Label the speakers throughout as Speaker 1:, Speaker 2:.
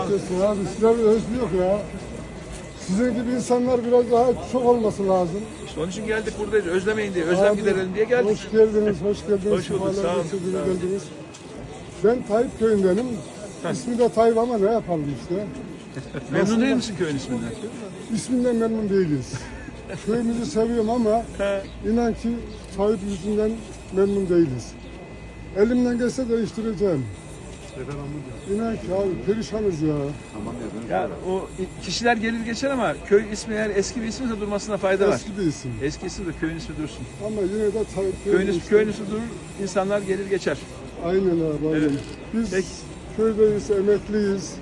Speaker 1: Kesin abi sizler özlüyor ya. Sizin gibi insanlar biraz daha çok olması lazım.
Speaker 2: İşte onun için geldik buradayız. Özlemeyin diye, özlem
Speaker 1: Abi,
Speaker 2: giderelim diye geldik.
Speaker 1: Hoş geldiniz, hoş geldiniz.
Speaker 2: Hoş bulduk,
Speaker 1: Sefalar
Speaker 2: sağ olun,
Speaker 1: getirdiniz,
Speaker 2: sağ olun.
Speaker 1: geldiniz. Ben Tayyip köyündenim. İsmi de Tayyip ama ne yapalım işte.
Speaker 2: Memnun değil misin köyün isminden?
Speaker 1: İsminden memnun değiliz. Köyümüzü seviyorum ama
Speaker 2: He.
Speaker 1: inan ki Tayyip yüzünden memnun değiliz. Elimden gelse değiştireceğim. İnan ki abi perişanız ya.
Speaker 2: Ya o kişiler gelir geçer ama köy ismi eğer eski bir isimse durmasına fayda var.
Speaker 1: Eski bir isim.
Speaker 2: Eski isim de köyün ismi dursun.
Speaker 1: Ama yine de
Speaker 2: Köyün ismi, köyün ismi durur, insanlar gelir geçer.
Speaker 1: Aynen abi. Aynen.
Speaker 2: Evet.
Speaker 1: Biz
Speaker 2: Peki.
Speaker 1: köydeyiz, emekliyiz.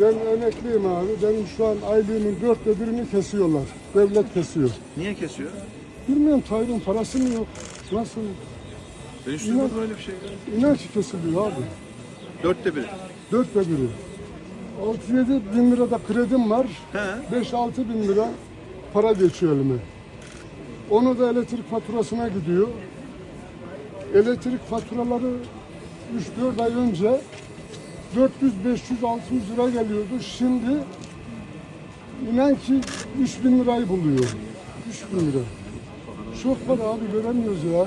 Speaker 1: Ben emekliyim abi. Benim şu an aylığımın dörtte birini kesiyorlar. Devlet kesiyor.
Speaker 2: Niye kesiyor?
Speaker 1: Bilmiyorum Tayyip'in parası mı yok? Nasıl?
Speaker 2: Ben hiç duymadım öyle bir şey.
Speaker 1: İnan ki kesiliyor abi.
Speaker 2: Dörtte biri.
Speaker 1: Dörtte biri. 6-7 bin lira da kredim var.
Speaker 2: He.
Speaker 1: 5-6 bin lira para geçiyor elime. Onu da elektrik faturasına gidiyor. Elektrik faturaları 3-4 ay önce 400, 500, 600 lira geliyordu. Şimdi inan ki 3 bin lirayı buluyor. 3 bin lira. Çok para abi göremiyoruz ya.